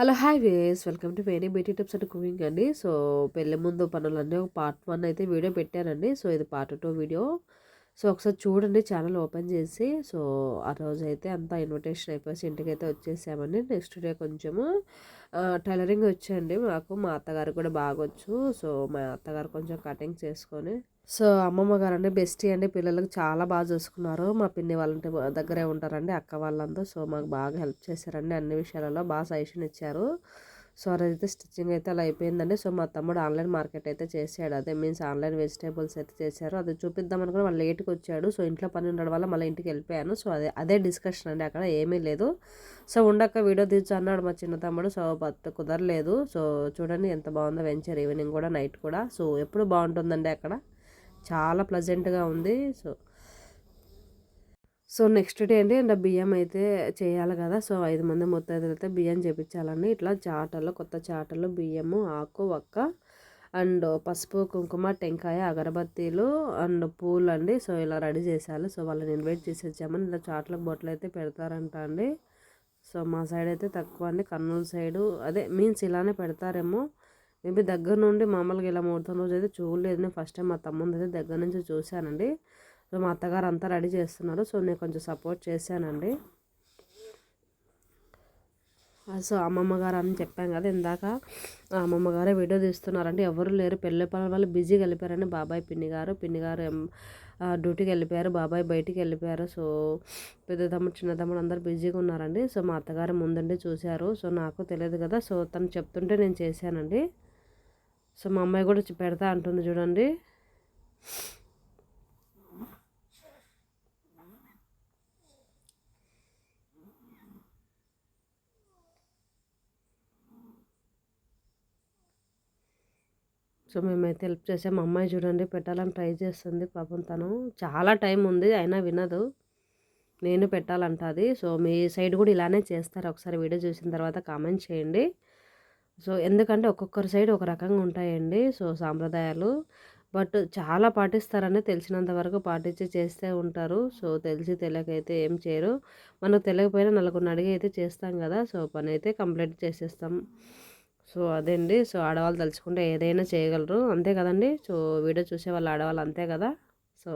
Hello hi ways. Welcome to Veni beauty tips and cooking అండి. So పెళ్ళి ముందు పనులన్నీ ఒక పార్ట్ వన్ అయితే వీడియో పెట్టానండి. సో ఇది పార్ట్ టూ వీడియో. సో ఒకసారి చూడండి ఛానల్ ఓపెన్ చేసి. సో ఆ రోజు అయితే అంతా ఇన్విటేషన్ అయిపోయి ఇంటికి అయితే వచ్చేసామండి. నెక్స్ట్ డే కొంచెము టైలరింగ్ వచ్చేయండి. మాకు మా అత్తగారు కూడా బాగొచ్చు. సో మా అత్తగారు కొంచెం కటింగ్ చేసుకొని సో అమ్మమ్మ గారు అంటే బెస్టీ అండి. పిల్లలకు చాలా బాగా చూసుకున్నారు. మా పిన్ని వాళ్ళంటే దగ్గరే ఉంటారండి అక్క వాళ్ళంతా సో మాకు బాగా హెల్ప్ చేశారండి అన్ని విషయాలలో. బాగా సజెషన్ ఇచ్చారు. సో అదైతే స్టిచ్చింగ్ అయితే అలా అయిపోయిందండి. సో మా తమ్ముడు ఆన్లైన్ మార్కెట్ అయితే చేశాడు అదే మీన్స్ ఆన్లైన్ వెజిటేబుల్స్ అయితే చేశారు. అది చూపిద్దామని కూడా వాళ్ళు లేట్కి వచ్చాడు. సో ఇంట్లో పని ఉండడం వల్ల మళ్ళీ ఇంటికి వెళ్ళిపోయాను. సో అదే అదే డిస్కషన్ అండి. అక్కడ ఏమీ లేదు. సో ఉండక్క వీడియో తీర్చు అన్నాడు మా చిన్న తమ్ముడు. సో కుదరలేదు. సో చూడండి ఎంత బాగుందో వెంచర్ ఈవినింగ్ కూడా నైట్ కూడా. సో ఎప్పుడు బాగుంటుందండి అక్కడ? చాలా ప్లజెంట్గా ఉంది. సో సో నెక్స్ట్ డే అండి అండ్ బియ్యం అయితే చేయాలి కదా. సో ఐదు మంది మొత్తం అయితే బియ్యం చేపించాలండి. ఇట్లా చాటలు కొత్త చాటలు బియ్యము ఆకు వక్క అండ్ పసుపు కుంకుమ టెంకాయ అగరబత్తీలు అండ్ పూలు అండి సో ఇలా రెడీ చేసేయాలి సో వాళ్ళని ఇన్వైట్ చేసి వచ్చామని ఇలా చాట్లకు బొట్టలు అయితే పెడతారంట అండి. సో మా సైడ్ అయితే తక్కువ అండి. కర్నూలు సైడు అదే మీన్స్ ఇలానే పెడతారేమో. మేబీ దగ్గర నుండి మామూలుగా ఇలా ముహూర్తం రోజు అయితే చూడలేదు. నేను ఫస్ట్ టైం మా తమ్ముంది అయితే దగ్గర నుంచి చూశానండి. సో మా అత్తగారు అంతా రెడీ చేస్తున్నారు. సో నేను కొంచెం సపోర్ట్ చేశానండి. సో అమ్మమ్మ గారు అని చెప్పాను కదా ఇందాక అమ్మమ్మ గారే వీడియో తీస్తున్నారంటే ఎవరు లేరు. పెళ్ళి పనుల వాళ్ళు బిజీగా వెళ్ళిపోయారండి బాబాయ్ పిన్ని గారు. పిన్ని గారు డ్యూటీకి వెళ్ళిపోయారు. బాబాయ్ బయటికి వెళ్ళిపోయారు. సో పెద్ద తమ్ముడు చిన్న తమ్ముడు అందరు బిజీగా ఉన్నారండి. సో మా అత్తగారు ముందండి చూశారు. సో నాకు తెలియదు కదా. సో తను చెప్తుంటే నేను చేశానండి. సో మా అమ్మాయి కూడా పెడతా అంటుంది చూడండి. సో మేమైతే హెల్ప్ చేసాం. మా అమ్మాయి చూడండి పెట్టాలని ట్రై చేస్తుంది. పాపం తను చాలా టైం ఉంది అయినా వినదు. నేను పెట్టాలంటుంది. సో మీ సైడ్ కూడా ఇలానే చేస్తారు. ఒకసారి వీడియో చూసిన తర్వాత కామెంట్ చేయండి. సో ఎందుకంటే ఒక్కొక్కరి సైడ్ ఒక రకంగా ఉంటాయండి. సో సాంప్రదాయాలు. బట్ చాలా పాటిస్తారని తెలిసినంత వరకు పాటించి చేస్తే ఉంటారు. సో తెలిసి తెలియకైతే ఏం చేయరు. మనకు తెలియకపోయినా నలుగురిని అడిగి అయితే చేస్తాం కదా. సో పని అయితే కంప్లీట్ చేసేస్తాం. సో అదండి. సో ఆడవాళ్ళు తలుచుకుంటే ఏదైనా చేయగలరు. అంతే కదండి. సో వీడియో చూసే వాళ్ళు ఆడవాళ్ళు అంతే కదా. సో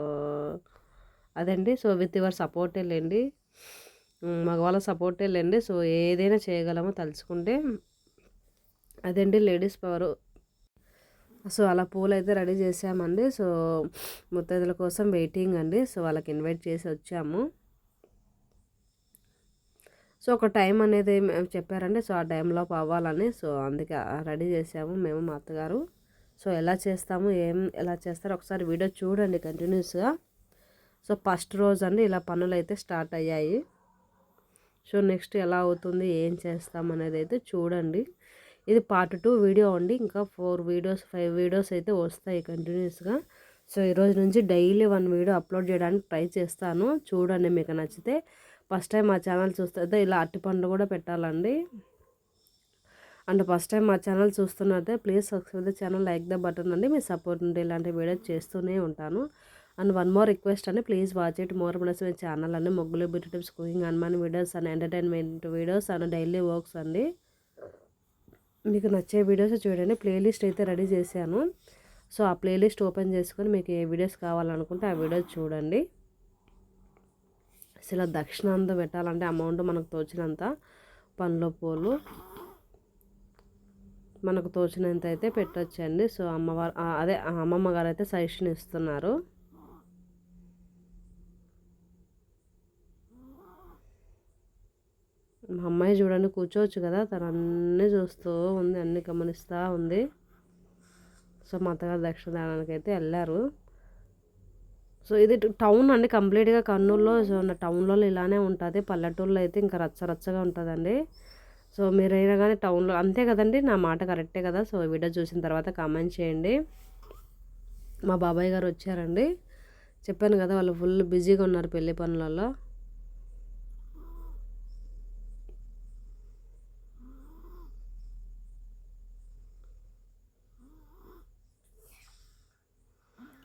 అదండి. సో విత్ యువర్ సపోర్టే లేండి. మగవాళ్ళ సపోర్టే లేండి. సో ఏదైనా చేయగలమో తలుచుకుంటే అదండి లేడీస్ పవర్. సో అలా పూలు అయితే రెడీ చేసామండి. సో ముత్తైదుల కోసం వెయిటింగ్ అండి. సో వాళ్ళకి ఇన్వైట్ చేసి వచ్చాము. సో ఒక టైం అనేది మేము చెప్పారండి. సో ఆ టైంలో అవ్వాలని. సో అందుకే రెడీ చేసాము మేము మా అత్తగారు. సో ఎలా చేస్తాము ఏం ఎలా చేస్తారో ఒకసారి వీడియో చూడండి కంటిన్యూస్గా. సో ఫస్ట్ రోజు అండి ఇలా పనులు అయితే స్టార్ట్ అయ్యాయి. సో నెక్స్ట్ ఎలా అవుతుంది ఏం చేస్తాం అనేది అయితే చూడండి. ఇది పార్ట్ టూ వీడియో అండి. ఇంకా ఫోర్ వీడియోస్ ఫైవ్ వీడియోస్ అయితే వస్తాయి కంటిన్యూస్గా సో ఈరోజు నుంచి డైలీ వన్ వీడియో అప్లోడ్ చేయడానికి ట్రై చేస్తాను. చూడండి మీకు నచ్చితే. ఫస్ట్ టైం మా ఛానల్ చూస్తే ఇలా అట్టిపండు కూడా పెట్టాలండి. అండ్ ఫస్ట్ టైం మా channel చూస్తున్నట్టే please subscribe the channel like the button అండి. మీ సపోర్ట్ ఉంటే ఇలాంటి వీడియోస్ చేస్తూనే ఉంటాను. అండ్ వన్ మోర్ రిక్వెస్ట్ అండి please watch it more plus me channel అండి. మొగ్గులు beauty tips cooking అన్మాన్ videos and entertainment videos and daily works అండి. మీకు నచ్చే వీడియోస్ చూడండి. ప్లేలిస్ట్ అయితే రెడీ చేశాను. సో ఆ ప్లేలిస్ట్ ఓపెన్ చేసుకొని మీకు ఏ వీడియోస్ కావాలనుకుంటే ఆ వీడియోస్ చూడండి. అసలు దక్షిణాంత పెట్టాలంటే అమౌంట్ మనకు తోచినంత పండ్ల పూలు. మనకు తోచినంత అయితే పెట్టచ్చండి. సో అమ్మవారు అదే అమ్మమ్మ గారు అయితే సజెషన్ ఇస్తున్నారు. మా అమ్మాయి చూడండి కూర్చోవచ్చు కదా తను అన్నీ చూస్తూ ఉంది అన్నీ గమనిస్తూ ఉంది. సో మా అత్తగారు దక్షిణదానానికి అయితే వెళ్ళారు. సో ఇది టౌన్ అండి కంప్లీట్గా కర్నూలులో సో టౌన్లో ఇలానే ఉంటుంది. పల్లెటూరులో అయితే ఇంకా రచ్చ రచ్చగా ఉంటుందండి. సో మీరైనా కానీ టౌన్లో అంతే కదండి నా మాట కరెక్టే కదా? సో వీడియో చూసిన తర్వాత కామెంట్ చేయండి. మా బాబాయ్ గారు వచ్చారండి. చెప్పాను కదా వాళ్ళు ఫుల్ బిజీగా ఉన్నారు పెళ్ళి పనులలో.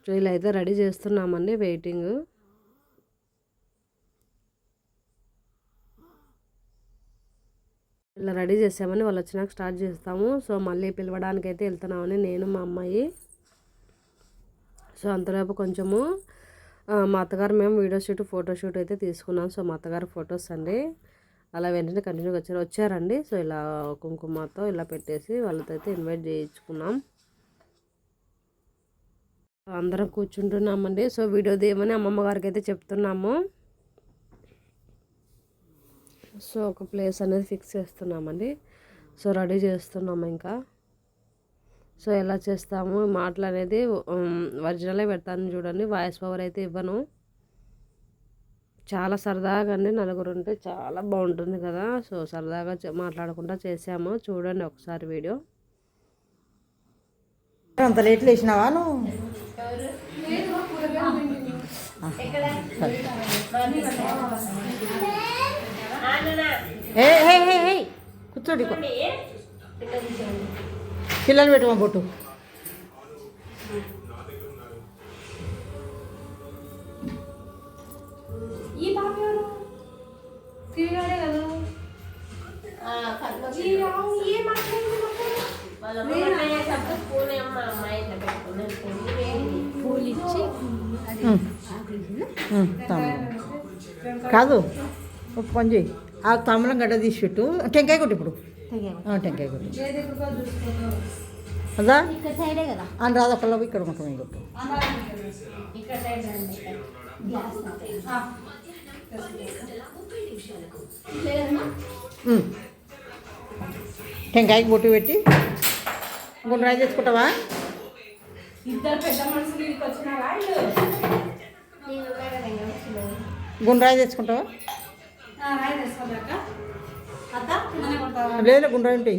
సో ఇలా అయితే రెడీ చేస్తున్నామండి వెయిటింగ్. ఇలా రెడీ చేసామని వాళ్ళు వచ్చినాక స్టార్ట్ చేస్తాము. సో మళ్ళీ పిలవడానికి అయితే వెళ్తున్నామని నేను మా అమ్మాయి. సో అంతలోపు కొంచెము మా అత్తగారు మేము వీడియో షూట్ ఫోటో షూట్ అయితే తీసుకున్నాం. సో మా అత్తగారు ఫొటోస్ అండి. అలా వెంటనే కంటిన్యూగా వచ్చారు వచ్చారండి. సో ఇలా కుంకుమతో ఇలా పెట్టేసి వాళ్ళతో అయితే ఇన్వైట్ చేయించుకున్నాం. అందరం కూర్చుంటున్నామండి. సో వీడియో దేమని అమ్మమ్మ గారికి అయితే చెప్తున్నాము. సో ఒక ప్లేస్ అనేది ఫిక్స్ చేస్తున్నామండి. సో రెడీ చేస్తున్నాము ఇంకా. సో ఎలా చేస్తాము మాటలు అనేది ఒరిజినలే పెడతాను చూడండి. వాయిస్ పవర్ అయితే ఇవ్వను. చాలా సరదాగా అండి. నలుగురు ఉంటే చాలా బాగుంటుంది కదా. సో సరదాగా మాట్లాడకుండా చేసాము. చూడండి ఒకసారి వీడియో. అంత లేట్ లేచినావా నువ్వు? ఏ హే హే హే కూర్చోండి పిల్లలు పెట్టుకో బొట్టు కదా? కాదు ఒక పని చేయి ఆ తమ్ములం గడ్డ తీసి పెట్టు టెంకాయ కొట్టు ఇప్పుడు. టెంకాయ కొట్టు. అదా? అని రాదా పల్లవి ఇక్కడ ముఖం కొట్టు. టెంకాయకి బొట్టు పెట్టి గుండ్రాయి తెచ్చుకుంటావా? ఇద్దరు పెద్ద మనుషులు ఇక్కడికి వచ్చినారా గుండ్రాయి తెచ్చుకుంటావా? లేదు గుండ్రాయి ఉంటాయి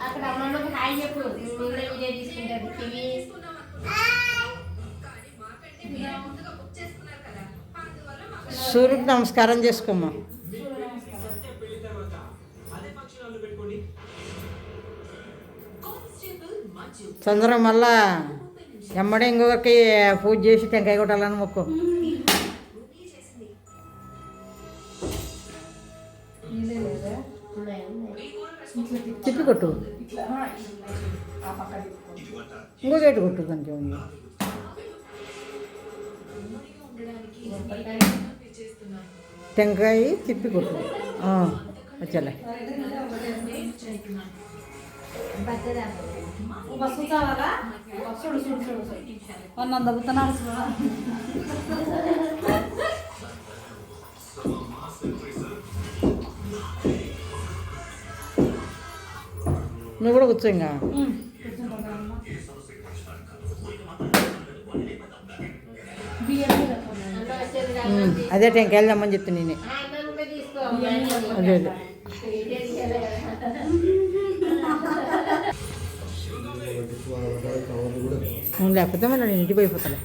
అక్కడ అమ్మమ్మకి హాయ్ చెప్పు. నేను సూర్యుడికి నమస్కారం చేసుకోమ్మా. చంద్రం మళ్ళా ఎమ్మడే ఇంకొకరికి పూజ చేసి టెంకాయ కొట్టాలని మొక్కు. తిప్పి కొట్టు. ఇంకో గేటు కొట్టు కొంచెం టెంకాయ తిప్పి కొట్టు ఆ, వచ్చేలే బస్సు చావాలా చూడు చూడు చూడు మొన్న దగ్గుతున్నాడు చూడ నువ్వు కూడా కూర్చో ఇంకా అదే టైంకి వెళ్దామని చెప్తా నేనే. అదే అదే. లేకపోతే మళ్ళీ నేను ఇంటికి పోయిపోతాను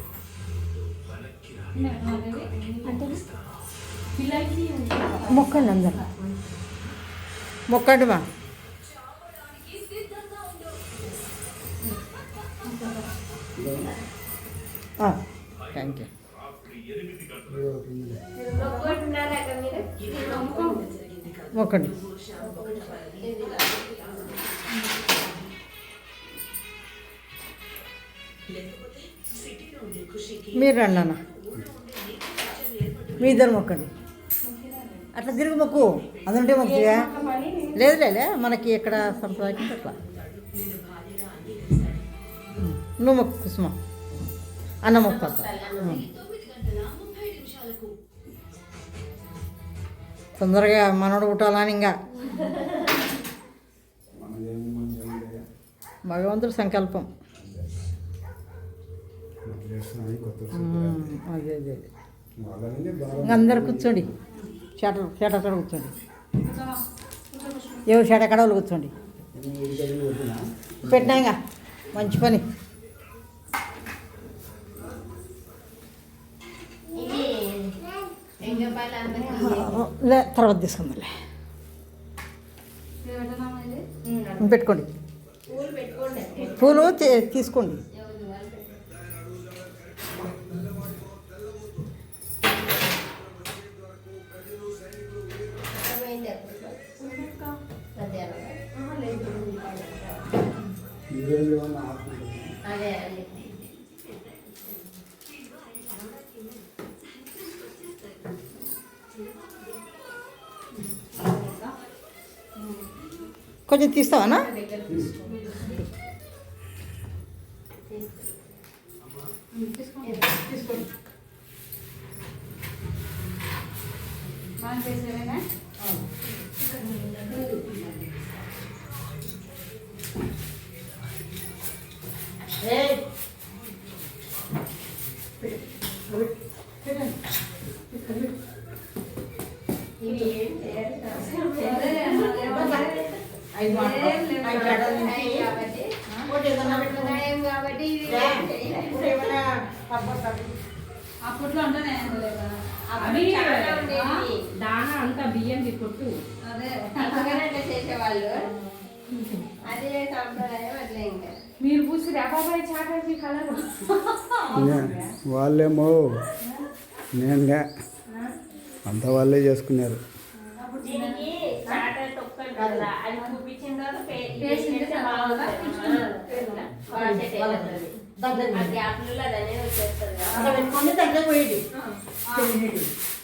మొక్కండి అందరు. మొక్కండి మా థ్యాంక్ యూ ఒకటి. మీరు మొక్కండి మీరు రండి అన్న మీ ఇద్దరు మొక్కండి అట్లా తిరుగు మొక్కు. అందుంటే మొక్కుగా లేదు లేలే మనకి ఇక్కడ సంప్రదాయం అట్లా నువ్వు మొక్కు కుసుమ. అన్న మొక్క తొందరగా మనోడు పుట్టాలని ఇంకా. భగవంతుడు సంకల్పం. అదే అదే అందరు కూర్చోండి. చేట చేట అక్కడ కూర్చోండి. ఎవరు చేట ఎక్కడ వాళ్ళు కూర్చోండి. పెట్టినా ఇంకా. మంచి పని ఇది ఎంగపాలు అందరికీ లే తర్వాత తీసుకుందాంలే. పెట్టుకోండి. పూలు పెట్టుకోండి. పూలు తీ- తీసుకోండి. అదే. కొంచెం తీస్తావా Hey చేసేవేనా ఇవి ఏం చేయాలి ఐదు మాటలు. ఐదు జడల నుంచి కాబట్టి ఒకటి ఏదన్నా పెట్టుకో. నయం కాబట్టి ఇది రా. ఏం చేయలేదు. ఇప్పుడు ఏమైనా పర్పస్ అప్పట్లో అంటే నేను లేదా అవి చాలా ఉండేవి. దానా అంత బియ్యం కొట్టు అదే అందుకనే అట్లా చేసేవాళ్ళు అదే సాంప్రదాయం అట్లా ఇంకా మీరు పూసి బాబాయ్ చాటాకి కలర్ వాళ్ళేమో నేనుగా అంతా వాళ్ళే చేసుకున్నారు దీనికి చాట తొక్కలు కదా అది చూపించిన తర్వాత పే- పేస్ట్ చేస్తే చేస్తే బాగుంటుంది. ఆ, బాగుంటుంది. దగ్గర ఆ గ్యాప్లలో అది అనేది వచ్చేస్తుంది కదా. అక్కడ పెట్టుకొని దగ్గర పోయింది తెలియదు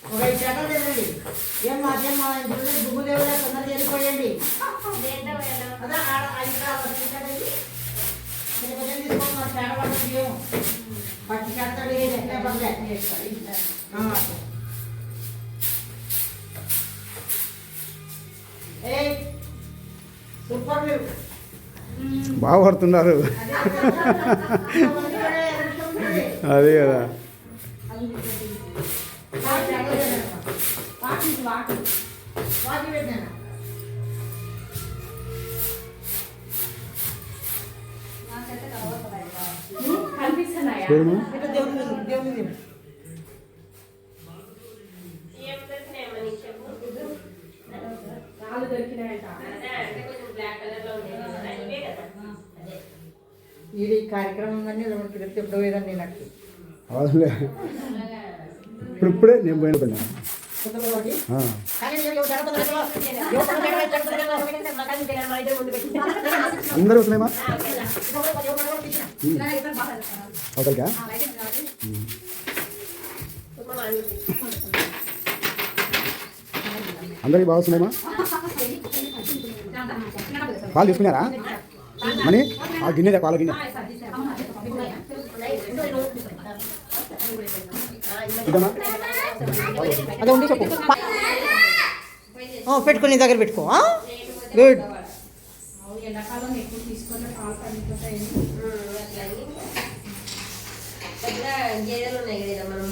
ఒక ఐదు జడలు తెలండి ఏం మాకేం మా ఇంట్లో దుమ్ము దేవుడే తొందరగా వెళ్ళిపోయండి బాగా పడుతున్నారు అదే కదా. వాటి పెట్టాను అదే. ఇది కార్యక్రమం ఉందని తిరిగితే ఎప్పుడో ఏదండి నాకు అవునులే. ఇప్పుడు ఇప్పుడే నేను పెట్టి. అందరూ వస్తున్నాయమ్మా అవతలకా. అందరికి బాగా వస్తున్నాయమ్మా? పాలు తీసుకున్నారా? మనీ? ఆ గిన్నె పాల గిన్నె. ఇదమ్మా. అదే ఉండి చెప్పు. ఆ, పెట్టుకో నీ దగ్గర పెట్టుకో గుడ్ ఎండాకాలం ఎక్కువ తీసుకొని పాలు పడిపోతాయి ఉమ్, అట్లా అని. దగ్గర గేదెలు ఉన్నాయి కదా మనం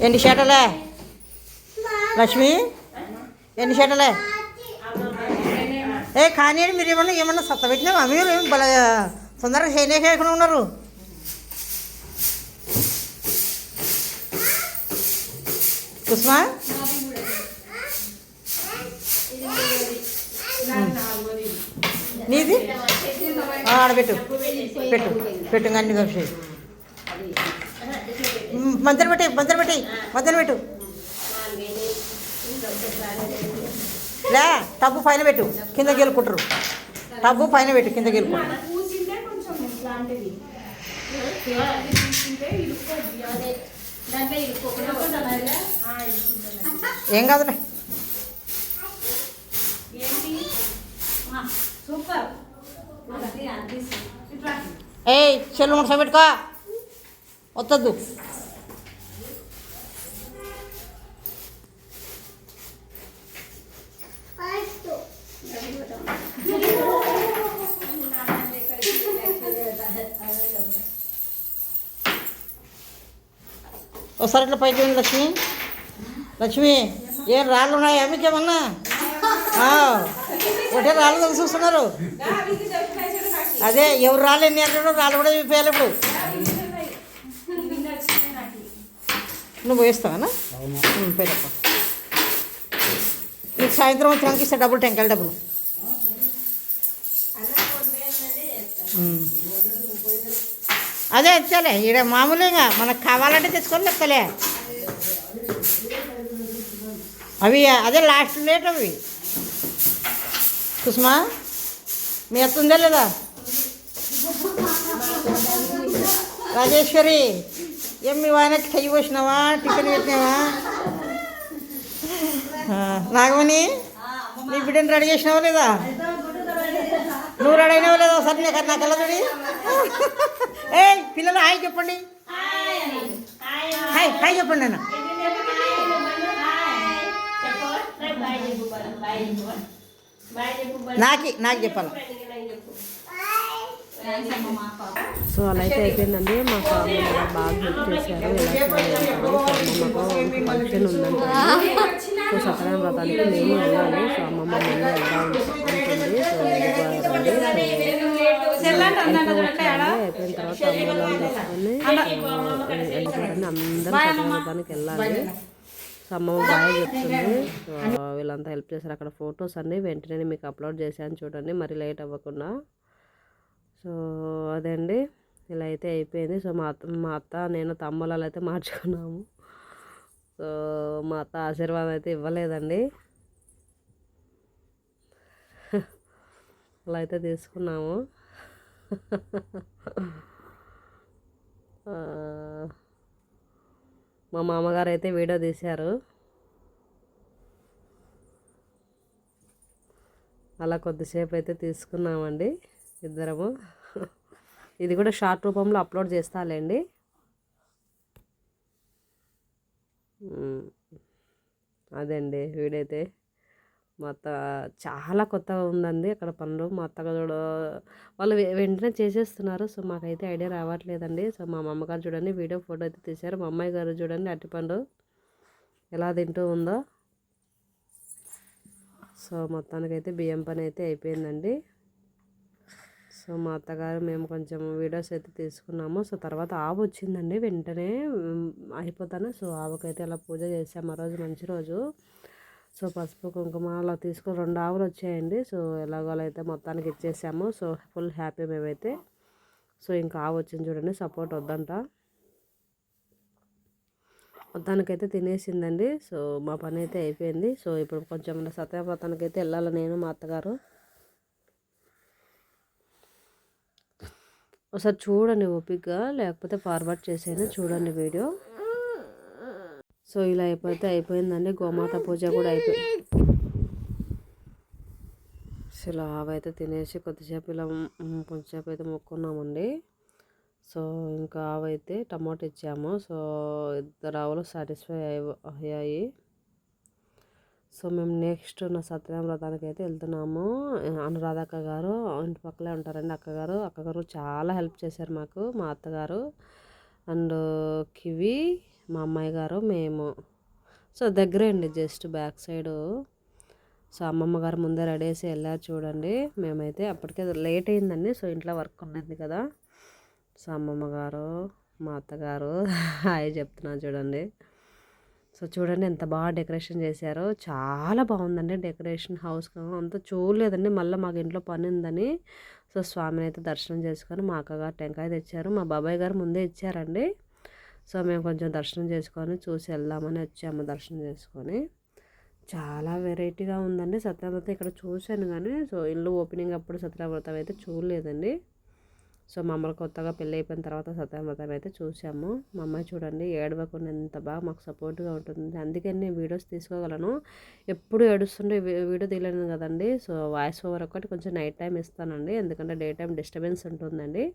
ఎన్ని షేటలే లక్ష్మి? ఎన్ని షేటలే ఏ కానీ మీరు ఏమన్నా ఏమన్నా సత్త పెట్టినావా మీరు ఏం బల తొందరగా చేయనే చేయకుండా ఉన్నారు. కుస్మా నీది? ఆ, ఆడ పెట్టు. పెట్టు. అన్ని కలిసి మంతలు పెట్టి మంతలు పెట్టి మంతలు పెట్టు. లే టబ్బు పైన పెట్టు. కింద గెలుకుంటారు టబ్బు పైన పెట్టు కింద గెలుకుంటారు ఇరుక్కోకుండా ఏం కాదులే. సూపర్ అది అది ఇట్లా ఏయ్ చెల్లు ముట్ట పెట్టుకో వద్దద్దు ఒకసారి ఇట్లా పైకి వెళ్ళి లక్ష్మి లక్ష్మి ఏం రాళ్ళు ఉన్నాయా మీకు ఏమన్నా ఆ, ఒకటే రాళ్ళు తెలిసి చూస్తున్నారు. అదే ఎవరు రాళ్ళు ఎన్ని అంటాడో రాళ్ళు కూడా చెప్పేయాలి ఇప్పుడు. నువ్వు వేస్తావా పోయినప్ప నీకు సాయంత్రం వచ్చినాక ఇస్తా డబ్బులు టెంకాయల డబ్బులు. అదే ఎత్తలే ఈడ మామూలుగా మనకు కావాలంటే తెచ్చుకొని లెక్కలే అవి అదే లాస్ట్ రేట్ అవి. కుసుమా మీ అత్త ఉందా లేదా రాజేశ్వరి ఏం మీ వాయనకి చెయ్యి పోసినావా టిఫిన్ పెట్టినావా నాగమణి నీ బిడ్డను రెడీ చేసినావా లేదా నువ్వు రెడీ అయినావా లేదా ఒకసారి నాకు నా కళ్ళ ఏ పిల్లలు హాయ్ చెప్పండి హాయ్ హాయ్ చెప్పండి అన్న నాకి నాకు చెప్పాలి. సో అలా అయితే అయిపోయిందండి. మాకు అమ్మ గారు బాగా హెల్ప్ చేశారు. అమ్మమ్మకు ఫంక్షన్ ఉందంటే. సో సత్యనారాయణ వ్రతానికి మేము వెళ్ళాలి. సో అమ్మమ్మ మేము వెళ్దాం ఉంటుంది సో అయిపోయిన తర్వాత అమ్మలో తీసుకొని వెళ్ళిపోయారండి అందరం సత్యనారాయణ వ్రతానికి వెళ్ళాలి. సో అమ్మమ్మ బాగా చెప్తుంది. వీళ్ళంతా హెల్ప్ చేశారు. అక్కడ ఫొటోస్ అన్నీ వెంటనే మీకు అప్లోడ్ చేశాను చూడండి. మరి లేట్ అవ్వకుండా. సో అదే అండి ఇలా అయితే అయిపోయింది. సో మా అత్త మా అత్త నేను తమ్ముళ్ళు అయితే మార్చుకున్నాము. సో మా అత్త ఆశీర్వాదం అయితే ఇవ్వలేదండి. అలా అయితే తీసుకున్నాము. మా మామగారు అయితే వీడియో తీశారు. అలా కొద్దిసేపు అయితే తీసుకున్నామండి ఇద్దరము. ఇది కూడా షార్ట్ రూపంలో అప్లోడ్ చేస్తాలేండి. అదే అదండి వీడియో అయితే మా అత్త చాలా కొత్తగా ఉందండి అక్కడ పనులు. మా అత్తగారు వాళ్ళు వెంటనే చేసేస్తున్నారు. సో మాకైతే ఐడియా రావట్లేదండి. సో మా అమ్మగారు చూడండి వీడియో ఫోటో అయితే తీశారు. మా అమ్మాయి గారు చూడండి అరటిపండు ఎలా తింటూ ఉందో. సో మొత్తానికైతే బియ్యం పని అయితే అయిపోయిందండి. సో మా అత్తగారు మేము కొంచెం వీడియోస్ అయితే తీసుకున్నాము. సో తర్వాత ఆవు వచ్చిందండి. వెంటనే అయిపోతాను. సో ఆవుకైతే అలా పూజ చేసాము ఆ రోజు మంచి రోజు. సో పసుపు కుంకుమ అలా తీసుకుని రెండు ఆవులు వచ్చాయండి. సో ఎలాగో అలా అయితే మొత్తానికి ఇచ్చేసాము. సో ఫుల్ హ్యాపీ మేమైతే. సో ఇంకా ఆవు వచ్చింది చూడండి సపోర్ట్ వద్దంట. మొత్తానికైతే తినేసిందండి. సో మా పని అయితే అయిపోయింది. సో ఇప్పుడు కొంచెం సత్యవ్రతానికి అయితే వెళ్ళాలి నేను మా అత్తగారు. ఒకసారి చూడండి ఓపిక్గా లేకపోతే ఫార్వర్డ్ చేసేయండి చూడండి వీడియో. సో ఇలా అయిపోతే అయిపోయిందండి. గోమాత పూజ కూడా అయిపోయింది. సో ఇలా ఆవైతే తినేసి కొద్దిసేపు ఇలా మ్, కొంచెంసేపు అయితే మొక్కున్నామండి. సో ఇంకా ఆవైతే టమాటో ఇచ్చాము. సో ఇద్దరు ఆవులు సాటిస్ఫై అయ్యాయి. సో మేము నెక్స్ట్ నా సత్యనారాయణ వ్రతానికి అయితే వెళ్తున్నాము. అనురాధ అక్క గారు ఇంటి పక్కలే ఉంటారండి అక్కగారు. అక్కగారు చాలా హెల్ప్ చేశారు మాకు మా అత్తగారు. అండ్ కివి మా అమ్మాయి గారు మేము. సో దగ్గరే అండి జస్ట్ బ్యాక్ సైడు. సో అమ్మమ్మ గారు ముందే రెడీ చేసి వెళ్ళారు చూడండి. మేమైతే అప్పటికే లేట్ అయిందండి సో ఇంట్లో వర్క్ ఉన్నది కదా. సో అమ్మమ్మ గారు మా అత్తగారు హాయ్ చెప్తున్నాను చూడండి. సో చూడండి ఎంత బాగా డెకరేషన్ చేశారో. చాలా బాగుందండి డెకరేషన్ హౌస్ అంత చూడలేదండి మళ్ళీ మాకు ఇంట్లో పని ఉందని. సో స్వామిని అయితే దర్శనం చేసుకొని మా అక్కగారు టెంకాయ తెచ్చారు మా బాబాయ్ గారు ముందే ఇచ్చారండి. సో మేము కొంచెం దర్శనం చేసుకొని చూసి వెళ్దామని వచ్చాము దర్శనం చేసుకొని. చాలా వెరైటీగా ఉందండి సత్యవ్రతం ఇక్కడ చూశాను కానీ సో ఇల్లు ఓపెనింగ్ అప్పుడు సత్యవ్రతం అయితే చూడలేదండి. సో మా అమ్మలు కొత్తగా పెళ్ళి అయిపోయిన తర్వాత సత్యవ్రతం అయితే చూసాము మా అమ్మాయి చూడండి ఏడవకుండా ఎంత బాగా మాకు సపోర్ట్గా ఉంటుంది అందుకని నేను వీడియోస్ తీసుకోగలను. ఎప్పుడు ఏడుస్తుంటే వీడియో తీయలేను కదండి. సో వాయిస్ ఓవర్ ఒకటి కొంచెం నైట్ టైం ఇస్తానండి. ఎందుకంటే డే టైం డిస్టర్బెన్స్ ఉంటుందండి.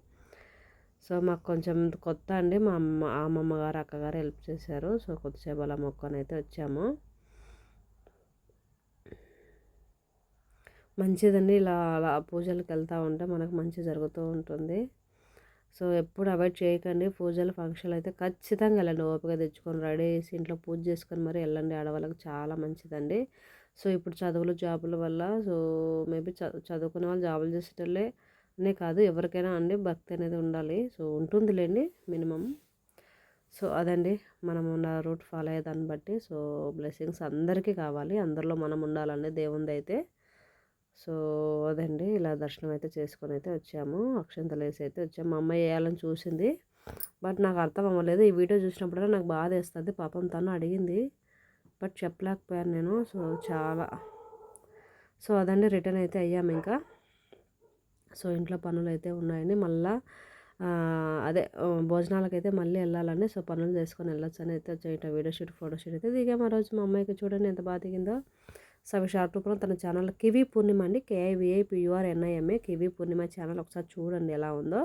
సో మాకు కొంచెం కొత్త అండి. మా అమ్మ అమ్మమ్మ గారు అక్కగారు హెల్ప్ చేశారు. సో కొద్దిసేపు అలా మొక్కని అయితే వచ్చాము. మంచిదండి. ఇలా అలా పూజలకు వెళ్తూ ఉంటే మనకు మంచి జరుగుతూ ఉంటుంది. సో ఎప్పుడు అవాయిడ్ చేయకండి. పూజలు ఫంక్షన్లు అయితే ఖచ్చితంగా వెళ్ళండి. ఓపిక తెచ్చుకొని రెడీ చేసి ఇంట్లో పూజ చేసుకొని మరి వెళ్ళండి. ఆడవాళ్ళకి చాలా మంచిదండి. సో ఇప్పుడు చదువులు జాబుల వల్ల సో మేబీ చదువుకునే వాళ్ళు జాబులు చేసేటోళ్ళే అనే కాదు ఎవరికైనా అండి భక్తి అనేది ఉండాలి. So ఉంటుందిలేండి minimum. సో అదండి. మనం ఉన్న రూట్ ఫాలో అయ్యే దాన్ని బట్టి. సో బ్లెస్సింగ్స్ అందరికీ కావాలి. అందరిలో మనం ఉండాలండి దేవుంది అయితే. సో అదండి. ఇలా దర్శనం అయితే చేసుకొని అయితే వచ్చాము. అక్షంతలు వేసి అయితే వచ్చాము. మా అమ్మాయి వేయాలని చూసింది. బట్ నాకు అర్థం అవ్వలేదు. ఈ వీడియో చూసినప్పుడల్లా నాకు బాధ వేస్తుంది. పాపం తను అడిగింది. బట్ చెప్పలేకపోయాను నేను. సో చాలా. సో అదండి. రిటర్న్ అయితే అయ్యాము ఇంకా. సో ఇంట్లో పనులు అయితే ఉన్నాయని మళ్ళా అదే భోజనాలకైతే మళ్ళీ వెళ్ళాలని సో పనులు చేసుకొని వెళ్ళొచ్చు అని అయితే చేయటం వీడియో షూట్ ఫోటో షూట్ అయితే దిగాము ఆ రోజు మా అమ్మాయికి చూడండి ఎంత బాగా దిగిందో. సో అవి షార్ట్ రూపంలో తన ఛానల్ కివి పూర్ణిమ అండి కేఐవిఐపియూఆర్ ఎన్ఐఎంఏ కివి పూర్ణిమ ఛానల్ ఒకసారి చూడండి ఎలా ఉందో.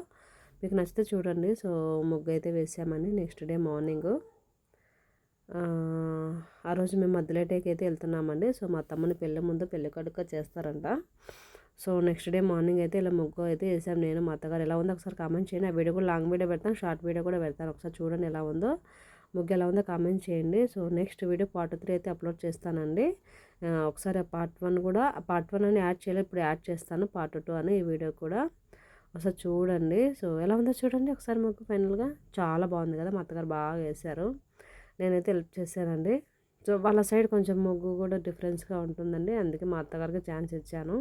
మీకు నచ్చితే చూడండి సో ముగ్గు అయితే వేసామండి నెక్స్ట్ డే మార్నింగ్. ఆ రోజు మేము మధ్యలేటేకి అయితే వెళ్తున్నామండి సో మా తమ్ముని పెళ్ళి ముందు పెళ్ళి కడుక చేస్తారంట సో నెక్స్ట్ డే మార్నింగ్ అయితే ఇలా ముగ్గు అయితే వేసాం నేను మా అత్తగారు. ఎలా ఉందో ఒకసారి కామెంట్ చేయండి. ఆ వీడియో కూడా లాంగ్ వీడియో పెడతాను షార్ట్ వీడియో కూడా పెడతాను. ఒకసారి చూడండి ఎలా ఉందో. ముగ్గు ఎలా ఉందో కామెంట్ చేయండి. So next video part three అయితే అప్లోడ్ చేస్తానండి. ఆ, ఒకసారి పార్ట్ వన్ కూడా పార్ట్ వన్ అని యాడ్ చేయలేదు ఇప్పుడు యాడ్ చేస్తాను. పార్ట్ టూ అని ఈ వీడియో కూడా. ఒకసారి చూడండి. సో ఎలా ఉందో చూడండి ఒకసారి ముగ్గు ఫైనల్గా. చాలా బాగుంది కదా మా అత్తగారు బాగా వేశారు. నేనైతే హెల్ప్ చేశానండి. సో వాళ్ళ సైడ్ కొంచెం ముగ్గు కూడా డిఫరెన్స్గా ఉంటుందండి. అందుకే మా అత్తగారికి ఛాన్స్ ఇచ్చాను.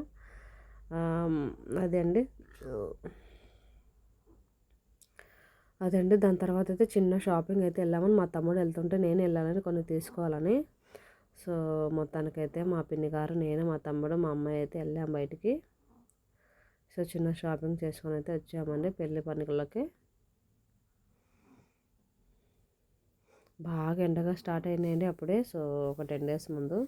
అదే అండి అదే అండి దాని తర్వాత అయితే చిన్న షాపింగ్ అయితే వెళ్ళామని మా తమ్ముడు వెళ్తుంటే నేను వెళ్ళాలని కొన్ని తీసుకోవాలని. సో మొత్తానికైతే మా పిన్ని గారు నేను మా తమ్ముడు మా అమ్మాయి అయితే వెళ్ళాం బయటికి. సో చిన్న షాపింగ్ చేసుకొని అయితే వచ్చామండి పెళ్ళి పండుగలకి బాగా ఎండగా స్టార్ట్ అయినాయండి అప్పుడే. సో ఒక టెన్ డేస్ ముందు.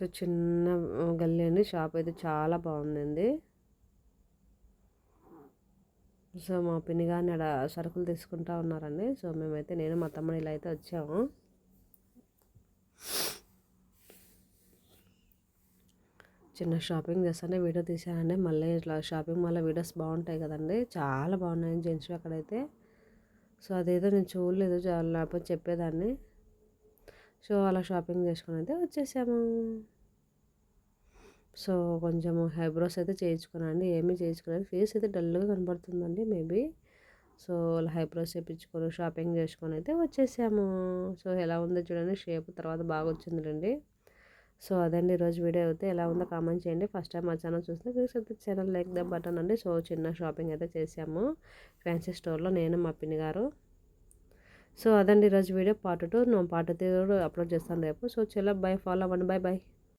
సో చిన్న గల్లీ అండి. షాప్ అయితే చాలా బాగుందండి. సో మా పిన్ని గారిని అక్కడ సరుకులు తీసుకుంటా ఉన్నారండి. సో మేమైతే నేను మా తమ్ముడు ఇలా అయితే వచ్చాము. చిన్న షాపింగ్ చేస్తానే వీడియో తీసానండి. మళ్ళీ ఇట్లా షాపింగ్ మళ్ళీ వీడియోస్ బాగుంటాయి కదండి. చాలా బాగున్నాయి జెంట్స్ అక్కడైతే. సో అదేదో నేను చూడలేదు. చాలా లేకపోతే చెప్పేదాన్ని. సో అలా షాపింగ్ చేసుకుని అయితే వచ్చేసాము. సో కొంచెం హైబ్రోస్ అయితే చేయించుకున్నాను ఏమీ చేయించుకోలేదు. ఫేస్ అయితే డల్గా కనబడుతుందండి మేబీ. సో అలా హైబ్రోస్ చేయించుకొని షాపింగ్ చేసుకొని అయితే వచ్చేసాము. సో ఎలా ఉందో చూడండి. షేప్ తర్వాత బాగా వచ్చిందండి సో అదండి ఈరోజు వీడియో అయితే. ఎలా ఉందో కామెంట్ చేయండి. ఫస్ట్ టైం మా ఛానల్ చూస్తే ప్లీజ్ అయితే ఛానల్ లైక్ ద బటన్ అండి. సో చిన్న షాపింగ్ అయితే చేసాము. ఫ్యాన్సీ స్టోర్లో నేను మా పిన్ని గారు. సో అదండి ఈరోజు video. Part two part three upload చేస్తాను రేపు. సో చలో బై ఫాలో అవ్వండి. Bye bye.